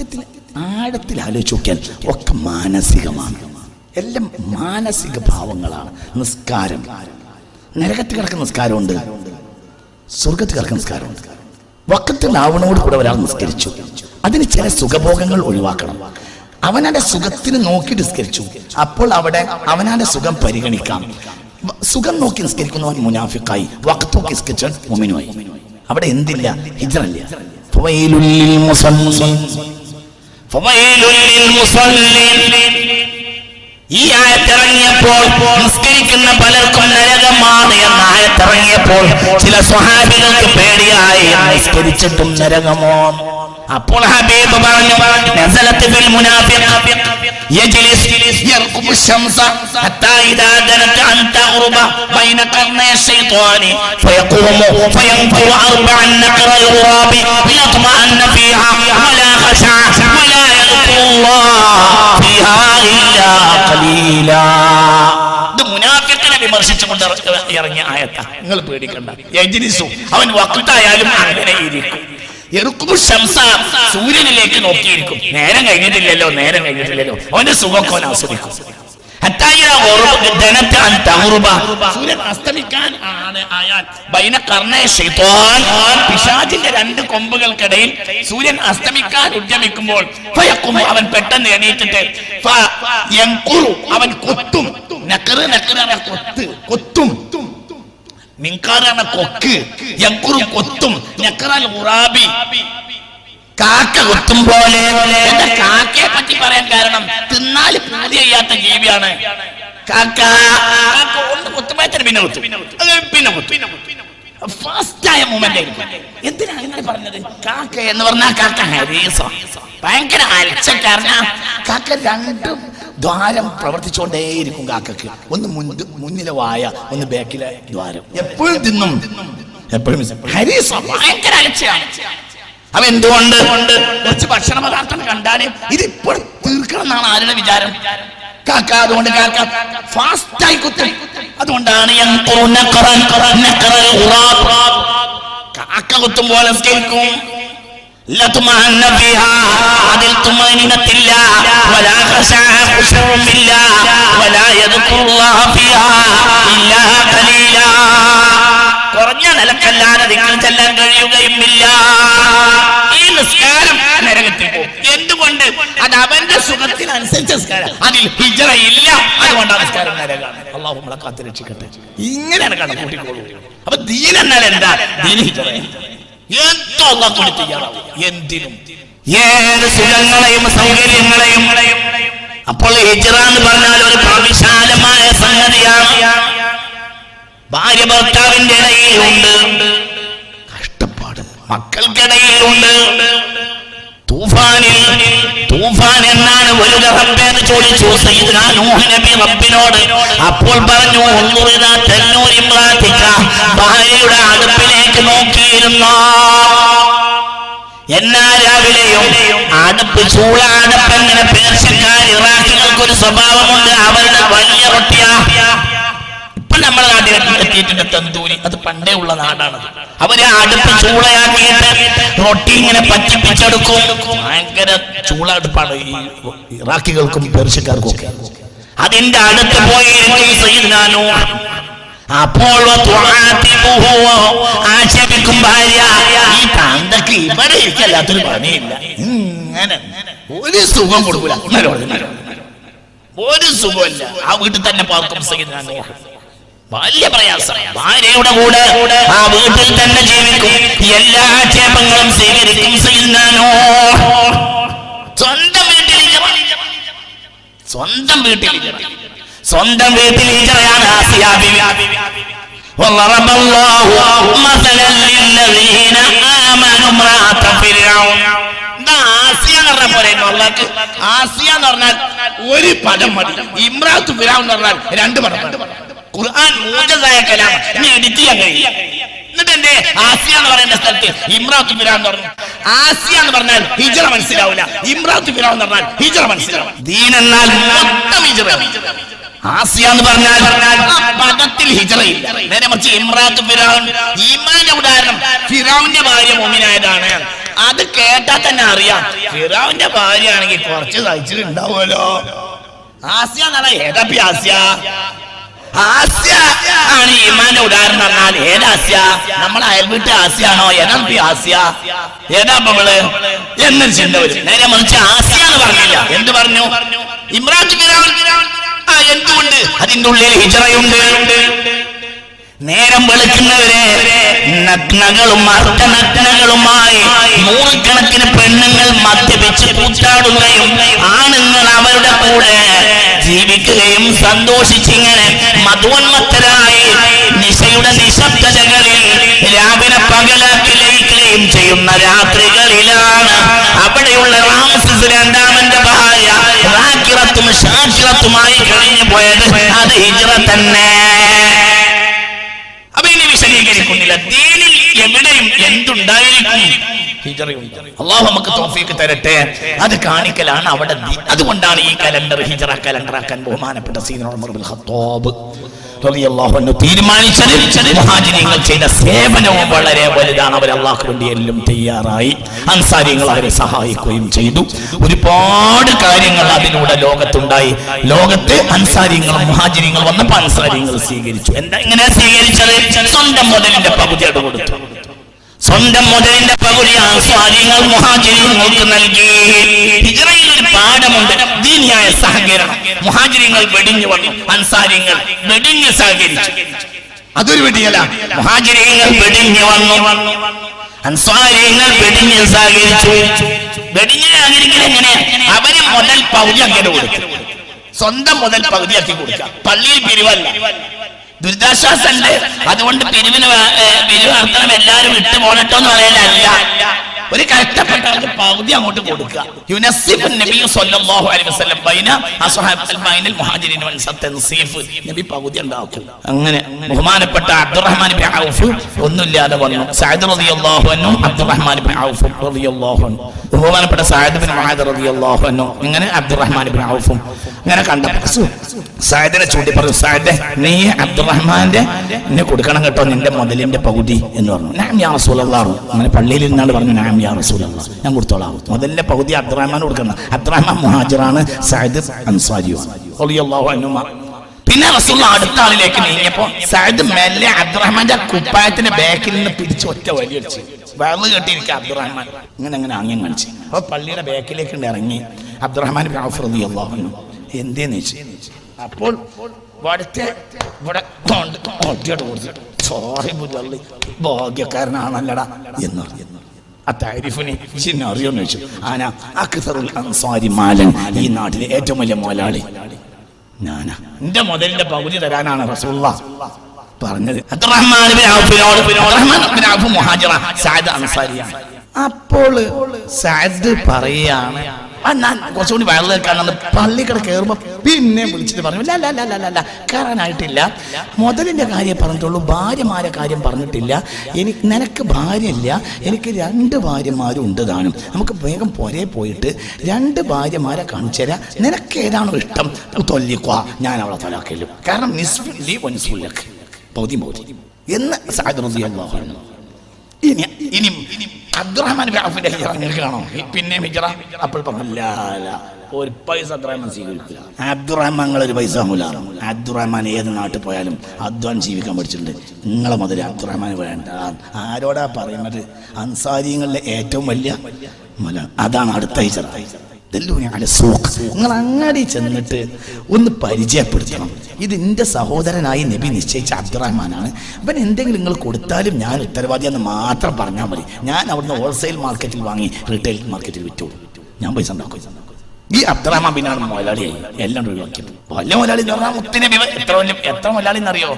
സത്യത്തിൽ ആഴത്തിൽ ആലോചിച്ച് നോക്കിയാൽ ഒക്കെ മാനസികമാണ്. എല്ലാം മാനസിക ഭാവങ്ങളാണ്. നിസ്കാരം. നരകത്തിൽ കിടക്കുന്ന നിസ്കാരമുണ്ട്. സ്വർഗത്തിൽ കിടക്കുന്ന നിസ്കാരമുണ്ട്. വക്കത്തിലാവണോട് കൂടെ ഒരാൾ നിസ്കരിച്ചു. അതിന് ചില സുഖഭോഗങ്ങൾ ഒഴിവാക്കണം. അവനാന്റെ സുഖത്തിന് നോക്കി നിസ്കരിച്ചു. അപ്പോൾ അവിടെ അവനാന്റെ സുഖം പരിഗണിക്കാം. സുഖം നോക്കി നിസ്കരിക്കുന്നവൻ മുനാഫിക്കായി വക്കത്ത് നോക്കി നിസ്കരിച്ചവൻ മുമിനുമായി അവിടെ എന്തില്ല? ഹിജറല്ല. ഈ ആയത്തിറങ്ങിയപ്പോൾ നിസ്കരിക്കുന്ന പലർക്കും നരകമാണ് എന്ന ആയത്തിറങ്ങിയപ്പോൾ ചില സ്വഹാബികൾക്ക് പേടിയായി നിസ്കരിച്ചിട്ടും നരകമോ അപ്പോൾ ഹബീബ് പറഞ്ഞു يجلس يرقب الشمس حتى إذا دنت أن تغرب بين قرني الشيطان فيقوم فينقر أربع نقر الغراب ليطمئن فيها ولا خشع ولا يذكر الله فيها إلا قليلا ഇത് മുനാഫിക്കിനെ വിമർശിച്ചുകൊണ്ട് ഇറ- ഇറങ്ങിയ ആയത്ത നിങ്ങൾ പേടിക്കണ്ട യജ്നിസു അവൻ വക്തായാലും അങ്ങനെ ഇരിക്കും എറുക്കുമു ശംസ സൂര്യനിലേക്ക് നോക്കിയിരിക്കും നേരം കഴിഞ്ഞിട്ടില്ലല്ലോ നേരം കഴിഞ്ഞിട്ടില്ലല്ലോ അവന്റെ സുഖമൊക്കെ അവൻ ആസ്വദിക്കും. സൂര്യൻ അസ്തമിക്കാൻ ആണ് ആയാൽ ബൈന ശൈത്വാൻ. പിശാചിന്റെ രണ്ട് കൊമ്പുകൾക്കിടയിൽ സൂര്യൻ അസ്തമിക്കാൻ ഉദ്യമിക്കുമ്പോൾ. അവൻ പെട്ടെന്ന് എണീറ്റിട്ട്. അവൻ കൊത്തും നക്കറ് നക്കറാണ് കൊത്ത് കൊത്തും മിങ്കാറാണ് കൊക്ക്. യങ്കുറും കൊത്തും. ഞക്കറാൽ ഉറാബി കാക്ക കൊത്തും പോലെ. കാക്കയെ പറ്റി പറയാൻ കാരണം തിന്നാൽ പൂതി ചെയ്യാത്ത ജീവിയാണ്. കാക്ക. എന്തിനാ പറഞ്ഞത്? കാക്ക എന്ന് പറഞ്ഞാൽ കാക്ക കാക്ക രണ്ടും ദ്വാരം പ്രവർത്തിച്ചുകൊണ്ടേയിരിക്കും കാക്കക്ക്. ഒന്ന് മുന്നിലെ വായ ഒന്ന് ബാക്കിലെ ദ്വാരം. എപ്പോഴും തിന്നും. എപ്പോഴും ഭയങ്കര അലച്ചയാണ്. അവ എന്തുകൊണ്ട്? കുറച്ച് ഭക്ഷണ പദാർത്ഥം കണ്ടാൽ ഇത് ഇപ്പോൾ തീർക്കണം എന്നാണ് ആരുടെ വിചാരം? കാക്ക അതുകൊണ്ട് കാക്ക ഫാസ്റ്റ് ആയി കുത്തും. അതുകൊണ്ടാണ്. കാക്ക കുത്തും പോലെ. അതിൽ തുമഅനിനത്തില്ല. നിലക്കല്ലാതെ നിങ്ങൾ ചെല്ലാൻ കഴിയുകയുമില്ല. ഈ നിസ്കാരം നരകത്തിൽ പോകും. എന്തുകൊണ്ട്? അത് അവന്റെ സുഖത്തിനനുസരിച്ച നിസ്കാരം. അതിൽ ഹിജറ ഇല്ല. അതുകൊണ്ട് നിസ്കാരം നരകാണ് അള്ളാഹു നമ്മളെ കാത്തു രക്ഷിക്കട്ടെ. ഇങ്ങനെയാണ് കണക്കൂട്ടിക്കോളൂ അപ്പൊ ദീൻ എന്നാൽ എന്താ? ദീൻ ഹിജറ. എന്തോ അള്ളാഹ് എന്തിനും. ഏത് സുഖങ്ങളെയും സൗകര്യങ്ങളെയും. അപ്പോൾ ഹിജറ എന്ന് പറഞ്ഞാൽ ഒരു പ്രവിശാലമായ സംഗതിയാണ്. ഭാര്യ ഭർത്താവിന്റെ ഇടയിലുണ്ട്. കഷ്ടപ്പാട്. മക്കൾക്കിടയിലുണ്ട്. തൂഫാനിൽ തൂഫാൻ എന്നാണ് വലുത റബ്ബെന്ന് ചോദിച്ചു. സയ്യിദ്നാ നൂഹ് നബി റബ്ബിനോട് അപ്പോൾ പറഞ്ഞു ഭാര്യയുടെ അടുപ്പിലേക്ക് നോക്കിയിരുന്ന? എന്നാ രാവിലെയും അടുപ്പ് ചൂള അടുപ്പ് എങ്ങനെ പേർഷ്യക്കാർ ഇറാഖികൾക്ക് ഒരു സ്വഭാവമുണ്ട്? അവരുടെ വലിയ റൊട്ടിയാ. നമ്മുടെ നാട്ടിൽ എത്തിയിട്ടുണ്ട് തന്തൂരി. അത് പണ്ടേ ഉള്ള നാടാണ് അവർ അടുപ്പ് ചൂളയാക്കിയിട്ട് റൊട്ടി ഇങ്ങനെ പറ്റിപ്പിച്ചെടുക്കും. ഭയങ്കര ചൂള അടുപ്പാണ് ഈ ഇറാഖികൾക്കും പേർഷ്യക്കാർക്കും ഒക്കെ. അതിന്റെ അടുത്ത് പോയിരിക്കും സൈദിനാനോ അപ്പോഴോ. ആക്ഷേപിക്കും ഭാര്യ ഈ താന്തക്ക് ഇവിടെ ഇരിക്കല്ലാത്തൊരു പണിയില്ല. ഇങ്ങനെ ഒരു സുഖം കൊടുക്കൂല. ഒരു സുഖമില്ല. ആ വീട്ടിൽ തന്നെ പാർക്കും സയ്യിദ്നാനു വലിയ പ്രയാസം ഭാര്യയുടെ കൂടെ ആ വീട്ടിൽ തന്നെ ജീവിക്കും എല്ലാ ആക്ഷേപങ്ങളും സ്വീകരിക്കും സയ്യിദ്നാനോ സ്വന്തം വീട്ടിൽ ഹിജറ. സ്വന്തം വീട്ടിൽ ഹിജറ. സ്വന്തം വീട്ടിൽ ഹിജറയാണ് ആസിയ ബിബി. وضرب الله مثلا للذين آمنوا امرأة فرعون ഇതാ ആസിയ എന്ന് പറഞ്ഞാൽ പറയുന്നു അള്ളാഹ്ക്ക് ആസിയ എന്ന് പറഞ്ഞാൽ ഒരു പദം മതി ഇമ്രാത്ത് ഫിറാവ് എന്ന് പറഞ്ഞാൽ രണ്ട് പദം മതി. ഖുർആൻ കലാം. എഡിറ്റ് എന്നിട്ട് എന്ന് എന്ന് എന്ന് പറഞ്ഞാൽ എന്ന് പറഞ്ഞാൽ ദീൻ എന്നാൽ എന്ന് പറഞ്ഞാൽ പദത്തിൽ ഉദാഹരണം. ഫിറാവുന്റെ ഭാര്യ മോമിനായതാണ്. അത് കേട്ടാ തന്നെ അറിയാം. ഫിറാവിന്റെ ഭാര്യ ആണെങ്കിൽ കുറച്ച് സഹിച്ചിട്ടുണ്ടാവുമല്ലോ. ആസിയ എന്നാണ് ഏതാപ്പി ആസ്യ? ആസ്യ ആണ് ഈമാന്റെ ഉദാഹരണം പറഞ്ഞാൽ ഏത് ആസ്യ നമ്മളെ അയൽവീട്ട് ആസ്യാണോ ഏതാപ്പി ആസ്യ ഏതാ നമ്മൾ എന്നൊരു ചിന്ത വരും. നേരെ മറിച്ച് ആസ്യ എന്ന് പറഞ്ഞില്ല. എന്ത് പറഞ്ഞു? ഇമ്രാൻ എന്തുകൊണ്ട്? അതിന്റെ ഉള്ളിൽ ഹിജറയുണ്ട്. നേരം വെളുക്കുന്നവരെ നഗ്നകളും അർത്ഥനഗ്നകളുമായി നൂറുകണക്കിന് പെണ്ണുങ്ങൾ മദ്യപിച്ച് കൂട്ടാടുകയും ആണുങ്ങൾ അവരുടെ കൂടെ ജീവിക്കുകയും സന്തോഷിച്ചിങ്ങനെ മധുവന്മത്തരായി നിശയുടെ നിശബ്ദതകളിൽ രാവിലെ പകലാക്കി ലയിക്കുകയും ചെയ്യുന്ന രാത്രികളിലാണ് അവിടെയുള്ള റാമസിസ് രണ്ടാമന്റെ ഭാര്യ റാക്കിറത്തും ഷാക്കിറത്തുമായി കഴിഞ്ഞു പോയത് അത് ഹിജറ തന്നെ. അപ്പൊ ഇനി വിശദീകരിക്കുന്നില്ല. ദീനിൽ എവിടെയും എന്തുണ്ടായിരിക്കും? അള്ളാഹു നമുക്ക് തോഫീക്ക് തരട്ടെ. അത് കാണിക്കലാണ് അവിടെ അതുകൊണ്ടാണ് ഈ കലണ്ടർ ഹിജറ കലണ്ടർ ആക്കാൻ ബഹുമാനപ്പെട്ട സീനോട് ഖത്താബ്. തീരുമാനിച്ചത് മുഹാജിരിങ്ങൾ ചെയ്ത സേവനവും വളരെ വലുതാണ്. അവർ അള്ളാഹു വേണ്ടി എല്ലാം തയ്യാറായി. അൻസാരിങ്ങൾ അവരെ സഹായിക്കുകയും ചെയ്തു. ഒരുപാട് കാര്യങ്ങൾ അതിലൂടെ ലോകത്തുണ്ടായി. ലോകത്ത് അൻസാരിങ്ങളും മുഹാജിരിങ്ങൾ വന്നപ്പോൾ അൻസാരിങ്ങൾ സ്വീകരിച്ചു. എന്താ ഇങ്ങനെ സ്വീകരിച്ചത്? സ്വന്തം മുതലിന്റെ പകുതിയോട് കൊടുത്തു. സ്വന്തം മുതലിന്റെ പകുതി ആസ്വാദ്യങ്ങൾ മുഹാജിരിങ്ങൾക്ക് നൽകി. ഹിജറയിൽ ഒരു പാഠമുണ്ട്. ദീനിയായ സഹകരണം. മുഹാജിരിങ്ങൾ വെടിഞ്ഞു വന്നു. അൻസാരിങ്ങൾ വെടിഞ്ഞ് സഹകരിച്ചു. അതൊരു വെടിയല്ല മുഹാജിരിങ്ങൾ വെടിഞ്ഞു വന്നു. അൻസ്വാരിങ്ങൾ വെടിഞ്ഞ് സഹകരിച്ചു. വെടിഞ്ഞ് സഹകരിക്കൽ എങ്ങനെ? അവർ മുതൽ പകുതി അങ്ങനെ കൊടുത്തു. സ്വന്തം മുതൽ പകുതിയാക്കി കൊടുക്കുക. പള്ളിയിൽ പിരിവല്ല. ദുരിതാശ്വാസമുണ്ട് അതുകൊണ്ട് പിരിവിന് പിരിവ് നടത്തണം എല്ലാരും വിട്ടു പോകട്ടോ എന്ന് ഒരു കഷ്ടപ്പെട്ടവർക്ക് പകുതി അങ്ങോട്ട് കൊടുക്കുക. യുനസിഫ് നബി സല്ലല്ലാഹു അലൈഹി വസല്ലം ബൈന അസ്ഹാബിൽ ബൈനൽ മുഹാജിരിൻ വൻ തൻസീഫ്. നബി പകുതി ഉണ്ടാക്കും. അങ്ങനെ ബഹുമാനപ്പെട്ട അബ്ദുറഹ്മാൻ ഇബ്നു ഔഫ് ഒന്നുമില്ലാതെ വന്നു. സഅദ് റളിയല്ലാഹു അൻഹു അബ്ദുറഹ്മാൻ ഇബ്നു ഔഫ് റളിയല്ലാഹു അൻഹു. ബഹുമാനപ്പെട്ട സഅദ് ബിൻ മുആദ് റളിയല്ലാഹു അൻഹു. ഇങ്ങനെ അബ്ദുറഹ്മാൻ ഇബ്നു ഔഫും ഇങ്ങനെ കണ്ടപ്പോൾ സഅദിനെ ചൂണ്ടി പറഞ്ഞു സഅദ് നീ അബ്ദുറഹ്മാന്റെ എന്നെ കൊടുക്കണം കേട്ടോ നിന്റെ മുതലിന്റെ പകുതി എന്ന് പറഞ്ഞു. നാം യാ റസൂലല്ലാഹു അങ്ങനെ പള്ളിയിൽ നിന്നാണ് പറഞ്ഞു നാം യാ റസൂലല്ലാഹ് ഞാൻ കൊടുത്തോളാം. മുതലിന്റെ പകുതി അബ്ദുറഹ്മാൻ കൊടുക്കണം. അബ്ദുറഹ്മാൻ മുഹാജിറാണ് സഅദ് അൻസാരിയുമാണ്. പിന്നെ റസൂൽ അടുത്ത ആളിലേക്ക് നീങ്ങിയപ്പോ സഅദ് മെല്ലെ അബ്ദുറഹ്മാന്റെ കുപ്പായത്തിന്റെ ബാക്കിൽ നിന്ന് പിടിച്ച് ഒറ്റ വലിയടിച്ച് വെള്ളം കെട്ടിയിരിക്കുക അബ്ദുറഹ്മാൻ. ഇങ്ങനെ അങ്ങനെ ആംഗ്യം കാണിച്ചു അപ്പൊ പള്ളിയുടെ ബാക്കിലേക്ക് ഇറങ്ങി അബ്ദുറഹ്മാൻ ബിൻ ഔഫ് റളിയല്ലാഹു അൻഹു എന്തേന്ന് ചോദിച്ചു? അപ്പോൾ വടത്തെ ഇവിടെ കൊണ്ട് ഒറ്റയോട് കൊടുത്തിട്ട് സോറി ഭാഗ്യക്കാരനാണല്ലടാ എന്ന് പറഞ്ഞു. ആ താരിഫിനെ ചിന്ന അറിയോന്ന് ചോദിച്ചു. ആന അക്സറുൽ അൻസാരി മാലൻ ഈ നാട്ടിലെ ഏറ്റവും വലിയ മുതലാളി ഞാനാ എന്റെ മുതലിന്റെ പകുതി തരാനാണ് റസൂള്ള പറഞ്ഞത്. അപ്പോൾ സഅദ് പറയാണ് ഞാൻ കുറച്ചുകൂടി വയറിൽ കാണുന്നത് പള്ളിക്കട കയറുമ്പോ പിന്നെ വിളിച്ചിട്ട് പറഞ്ഞു "ല, ല, ല, ല, ല, ല, കയറാനായിട്ടില്ല മുതലിന്റെ കാര്യം പറഞ്ഞിട്ടുള്ളൂ ഭാര്യമാരെ കാര്യം പറഞ്ഞിട്ടില്ല. എനിക്ക് നിനക്ക് ഭാര്യയില്ല എനിക്ക് രണ്ട് ഭാര്യമാരും ഉണ്ട് നമുക്ക് വേഗം പുരേ പോയിട്ട് രണ്ട് ഭാര്യമാരെ കാണിച്ചു നിനക്ക് ഏതാണോ ഇഷ്ടം? തൊല്ലിക്കുക ഞാൻ അവളെ തലാക്കല്ലോ. കാരണം നിസ്ഫുല്ലി വൻസുല്ലക്ക് പൗതി പൗതി. എന്ന് സാധനം ഇനി ഇനി അബ്ദുറഹ്മാൻ ഔഫിന്റെ ഹിജറ നിൽക്കണോ പിന്നെ ഹിജറ അപ്പോൾ പറഞ്ഞു "ലാ, ലാ, ഒരു പൈസ അബ്ദുറഹ്മാൻ സ്വീകരിക്കില്ല. അബ്ദുറഹ്മാൻ നിങ്ങൾ ഒരു പൈസ വാങ്ങൂലാണ് അബ്ദുറഹ്മാൻ ഏത് നാട്ടിൽ പോയാലും അധ്വാനം ജീവിക്കാൻ പഠിച്ചിട്ടുണ്ട്. നിങ്ങളെ മുതൽ അബ്ദുറഹ്മാൻ വേണ്ട. ആരോടാ പറയുന്നത്? അൻസാരിങ്ങളിലെ ഏറ്റവും വലിയ അതാണ് അടുത്ത ഹിജറ. നിങ്ങൾ അങ്ങാടി ചെന്നിട്ട് ഒന്ന് പരിചയപ്പെടുത്തണം. ഇത് എന്റെ സഹോദരനായി നബി നിശ്ചയിച്ച അബ്ദുറഹ്മാനാണ്. അവൻ എന്തെങ്കിലും നിങ്ങൾ കൊടുത്താലും ഞാൻ ഉത്തരവാദിയെന്ന് മാത്രം പറഞ്ഞാൽ മതി. ഞാൻ അവിടുന്ന് ഹോൾസെയിൽ മാർക്കറ്റിൽ വാങ്ങി റീറ്റെയിൽ മാർക്കറ്റിൽ വിറ്റോളൂ ഞാൻ പൈസ ഉണ്ടാക്കും ഈ അബ്ദുറഹ്മാൻ പിന്നാണ് മുതലാളിയായി എല്ലാം ഒഴിവാക്കിയത് വല്ല മുതലാളി എന്ന് പറഞ്ഞാൽ മുത്തിനെ എത്ര വലിയ എത്ര മുതലാളി എന്നറിയോ?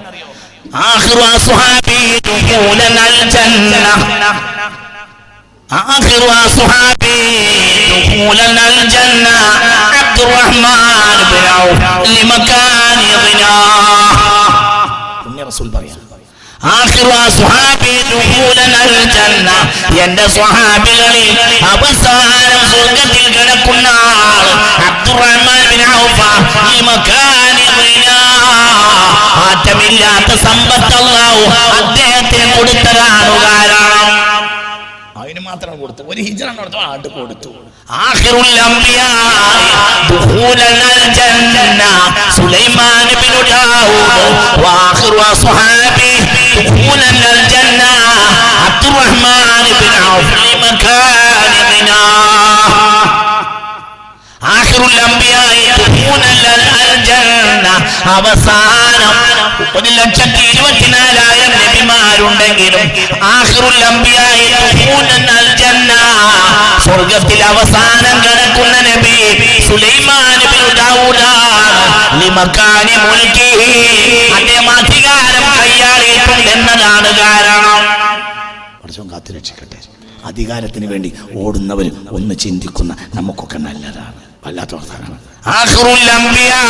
ആഖിറു അസ്ഹാബി ദുഖൂലൻ അൽ ജന്ന آخر أصحابي دخولا الجنة عبد الرحمن بن عوف لمكان غناه رسول بريان آخر أصحابي دخولا الجنة എന്റെ സ്വഹാബികളിൽ അവസാനം സ്വർഗത്തിൽ കിടക്കുന്ന ആൾ അബ്ദുറഹ്മാൻ ബിൻ ഔഫ ഈ മക്കാനി മാറ്റമില്ലാത്ത സമ്പത്ത് അല്ലാഹു അദ്ദേഹത്തിന് കൊടുത്തതാണ് കാരണം അതിന് മാത്രം കൊടുത്തു. ഒരു ഹിജറ കൊടുത്തു. ആട്ട് കൊടുത്തു അവസാന ഒരു ലക്ഷത്തി ഇരുപത്തിനാലായിരം നബിമാരുണ്ടെങ്കിലും സ്വർഗത്തിൽ അവസാനം കിടക്കുന്ന നബി സുലൈമാൻ അദ്ദേഹം അധികാരം കൈയാളിയിട്ടുണ്ട് എന്നതാണ് കാരണം. പഠിച്ചോൻ കാത്തു രക്ഷിക്കട്ടെ അധികാരത്തിന് വേണ്ടി ഓടുന്നവരും ഒന്ന് ചിന്തിക്കുന്ന നമുക്കൊക്കെ നല്ലതാണ് വല്ലാത്ത വർത്താനാണ് آخر الأنبياء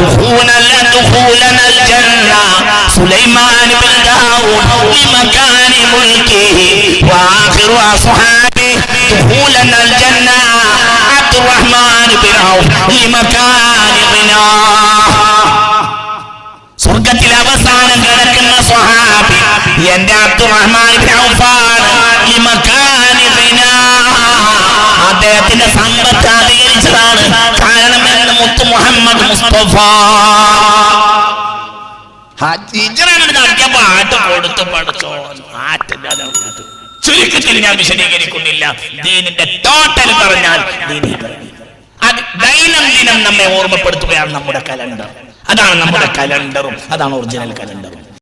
دخولا دخولا الجنة سليمان بن داود لمكان ملكه وآخر أصحابه دخولا الجنة عبد الرحمن بن عوف لمكان غناه എന്ന് മുഹമ്മദ് മുസ്തഫ. ആട്ട് കൊടുത്തു പഠിച്ചോ. ചുരുക്കത്തിൽ ഞാൻ വിശദീകരിക്കുന്നില്ല. ദീനിന്റെ ടോട്ടൽ പറഞ്ഞാൽ അത് ദൈനംദിനം നമ്മെ ഓർമ്മപ്പെടുത്തുകയാണ് നമ്മുടെ കലണ്ടർ. അതാണ് നമ്മുടെ കലണ്ടറും. അതാണ് ഒറിജിനൽ കലണ്ടറും.